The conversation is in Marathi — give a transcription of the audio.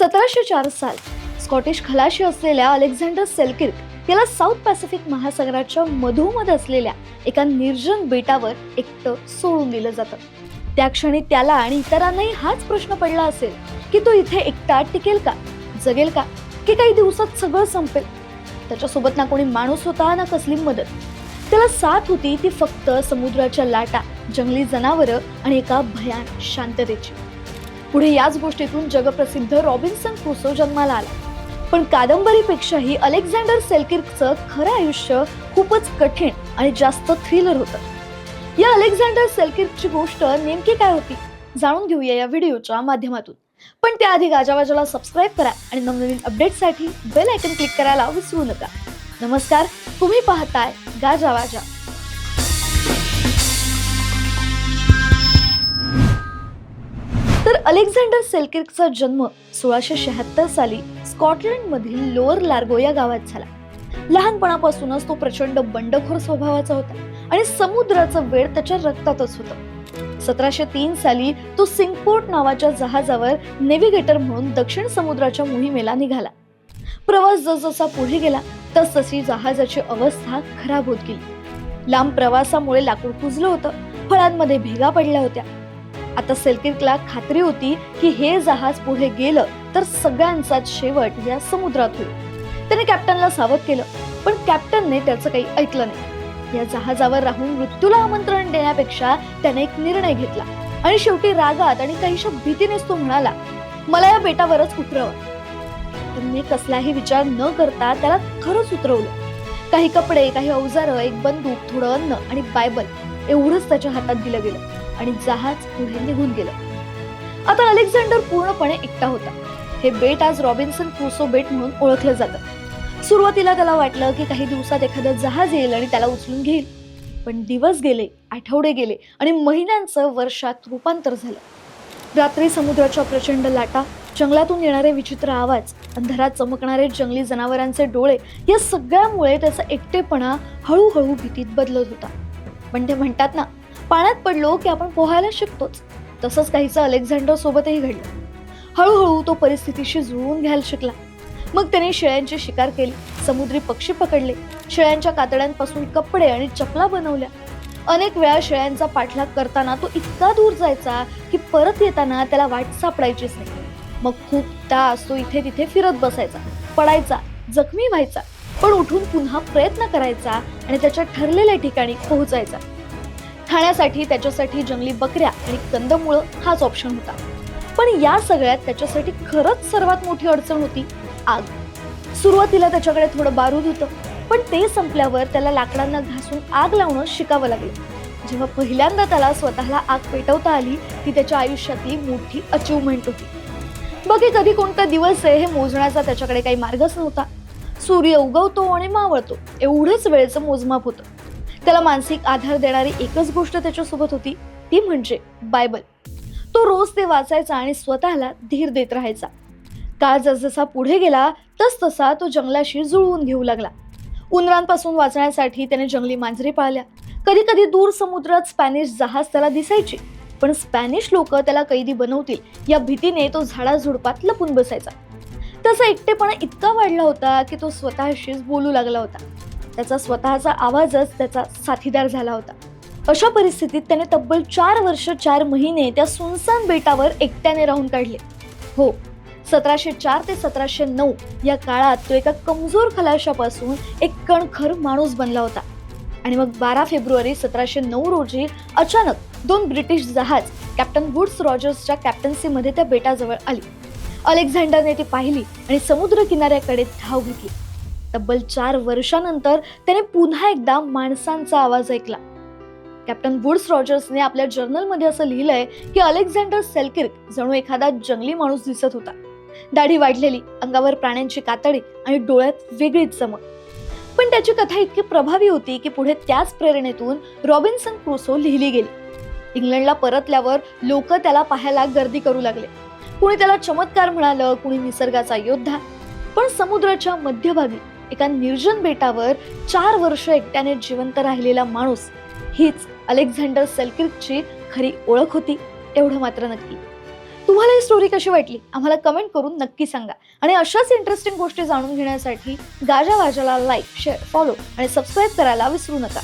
सतराशे चार साल. स्कॉटिश खलाशी असलेल्या अलेक्झांडर सेल्किर्क याला साऊथ पॅसिफिक महासागराच्या मधोमध असलेल्या एका निर्जन बेटावर एकटं सोडून दिलं जातं. त्या क्षणी त्याला आणि इतरांनाही हाच प्रश्न पडला असेल की तो इथे एकटा टिकेल का जगेल का की काही दिवसात सगळं संपेल? त्याच्यासोबत ना कोणी माणूस होता ना कसली मदत? त्याला साथ होती ती फक्त समुद्राच्या लाटा जंगली जनावरं आणि एका भयान शांततेची. पुढे याच गोष्टीतून जगप्रसिद्ध रॉबिन्सन क्रुसो जन्माला आला. पण कादंबरीपेक्षाही अलेक्झांडर सेल्किर्कचं खरं आयुष्य खूपच कठीण आणि जास्त थ्रिलर होतं. या अलेक्झांडर सेल्किर्कची गोष्ट नेमकी काय होती? जाणून घेऊया या व्हिडिओच्या माध्यमातून. पण त्याआधी गाजावाजाला सबस्क्राईब करा आणि नवनवीन अपडेटसाठी बेल आयकन क्लिक करायला विसरू नका. नमस्कार तुम्ही पाहताय गाजावाजा अलेक्झांडर सेल्किर्कचा जन्म सोळाशे शहात्तर साली स्कॉटलंडमधील लोअर लार्गो या गावात झाला. लहानपणापासूनच तो प्रचंड बंडखोर स्वभावाचा होता आणि समुद्राचं वेळ त्याच्या रक्तातच होतं. सतराशे तीन साली तो सिंगपोर्ट नावाच्या जहाजावर नेव्हिगेटर म्हणून दक्षिण समुद्राच्या मोहिमेला निघाला. प्रवास जसजसा पुढे गेला तसतशी जहाजाची अवस्था खराब होत गेली. लांब प्रवासामुळे लाकूड कुजलं होतं फळांमध्ये भेगा पडल्या होत्या. आता सेल्किर्कला खात्री होती की हे जहाज पुढे गेलं तर सगळ्यांचाच शेवट या समुद्रात होईल. त्याने कॅप्टनला सावध केलं पण कॅप्टनने त्याचं काही ऐकलं नाही. या जहाजावर राहून मृत्यूला आमंत्रण देण्यापेक्षा त्याने एक निर्णय घेतला. आणि शेवटी रागात आणि काहीशा भीतीनेच तो म्हणाला मला या बेटावरच उतरव. त्यांनी कसलाही विचार न करता त्याला खरंच उतरवलं. काही कपडे काही अवजारं एक बंदूक थोडं अन्न आणि बायबल एवढंच त्याच्या हातात दिलं गेलं. आणि जहाज पुढे निघून गेलं. आता अलेक्झांडर पूर्णपणे एकटा होता. हे बेट आज रॉबिन्सन क्रुसो बेट म्हणून ओळखलं जातं. सुरुवातीला त्याला वाटलं की काही दिवसात एखादं जहाज येईल आणि त्याला उचलून घेईल. पण दिवस गेले आठवडे गेले आणि महिन्यांचं वर्षात रूपांतर झालं. रात्री समुद्राच्या प्रचंड लाटा जंगलातून येणारे विचित्र आवाज अंधारात चमकणारे जंगली जनावरांचे डोळे या सगळ्यामुळे त्याचा एकटेपणा हळूहळू भीतीत बदलत होता. पण ते म्हणतात ना पाण्यात पडलो की आपण पोहायला शिकतोच. तसंच काहीचं अलेक्झांडर सोबतही घडलं. हळूहळू तो परिस्थितीशी जुळवून घ्यायला शिकला. मग त्याने शेळ्यांची शिकार केली. समुद्री पक्षी पकडले. शेळ्यांच्या कातड्यांपासून कपडे आणि चपला बनवल्या. अनेक वेळा शेळ्यांचा पाठलाग करताना तो इतका दूर जायचा की परत येताना त्याला वाट सापडायचीच नाही. मग खूप तास तो इथे तिथे फिरत बसायचा पडायचा जखमी व्हायचा पण उठून पुन्हा प्रयत्न करायचा आणि त्याच्या ठरलेल्या ठिकाणी पोहोचायचा. खाण्यासाठी त्याच्यासाठी जंगली बकऱ्या आणि कंदमुळं हाच ऑप्शन होता. पण या सगळ्यात त्याच्यासाठी खरंच सर्वात मोठी अडचण होती आग. सुरुवातीला त्याच्याकडे थोडं बारूद होतं पण ते संपल्यावर त्याला लाकडांना घासून आग लावणं शिकावं लागलं. जेव्हा पहिल्यांदा त्याला स्वतःला आग पेटवता आली ती त्याच्या आयुष्यातली मोठी अचिव्हमेंट होती. बघे कधी कोणता दिवस आहे हे मोजण्याचा त्याच्याकडे काही मार्गच नव्हता. सूर्य उगवतो आणि मावळतो. एवढंच वेळेचं मोजमाप होतं. त्याला मानसिक आधार देणारी एकच गोष्ट त्याच्यासोबत होती ती म्हणजे बायबल. तो रोज ते वाचायचा आणि स्वतःला धीर देत राहायचा. काळ जसजसा पुढे गेला तस तसा तो जंगलाशी जुळवून घेऊ लागला. उंदरांपासून वाचण्यासाठी त्याने जंगली मांजरी पाळल्या. कधी कधी दूर समुद्रात स्पॅनिश जहाज त्याला दिसायचे पण स्पॅनिश लोक त्याला कैदी बनवतील या भीतीने तो झाडाझुडपात लपून बसायचा. त्याचा एकटेपणा इतका वाढला होता की तो स्वतःशीच बोलू लागला होता. त्याचा स्वतःचा आवाजच त्याचा साथीदार झाला होता. अशा परिस्थितीत त्याने तब्बल चार वर्ष चार महिने त्या सुनसान बेटावर एकट्याने राहून काढले. हो सतराशे चार ते सतराशे नऊ या काळात तो एका कमजोर खलाशापासून एक कणखर माणूस बनला होता. आणि मग बारा फेब्रुवारी सतराशे नऊ रोजी अचानक दोन ब्रिटिश जहाज कॅप्टन वुड्स रॉजर्सच्या कॅप्टन्सीमध्ये त्या बेटाजवळ आली. अलेक्झांडरने ती पाहिली आणि समुद्र किनाऱ्याकडे धाव घेतली. तब्बल चार वर्षानंतर त्याने पुन्हा एकदा माणसांचा आवाज ऐकला. कॅप्टन वुड्स रॉजर्सने आपल्या जर्नलमध्ये असं लिहिलंय की अलेक्झांडर सेल्किर्क जणू एखादा जंगली माणूस दिसत होता. दाढी वाढलेली अंगावर प्राण्यांची कातडी आणि डोळ्यात वेगळीच चमक. पण त्याची कथा इतकी प्रभावी होती की पुढे त्याच प्रेरणेतून रॉबिन्सन क्रुसो लिहिली गेली. इंग्लंडला परतल्यावर लोक त्याला पाहायला गर्दी करू लागले. कुणी त्याला चमत्कार म्हणालं कुणी निसर्गाचा योद्धा. पण समुद्राच्या मध्यभागी एका निर्जन बेटावर चार वर्ष एकट्याने जिवंत राहिलेला माणूस हीच अलेक्झांडर सेल्क्रिकची खरी ओळख होती एवढं मात्र नक्की. तुम्हाला ही स्टोरी कशी वाटली? आम्हाला कमेंट करून नक्की सांगा. आणि अशाच इंटरेस्टिंग गोष्टी जाणून घेण्यासाठी गाजा वाजाला लाईक शेअर फॉलो आणि सबस्क्राईब करायला विसरू नका.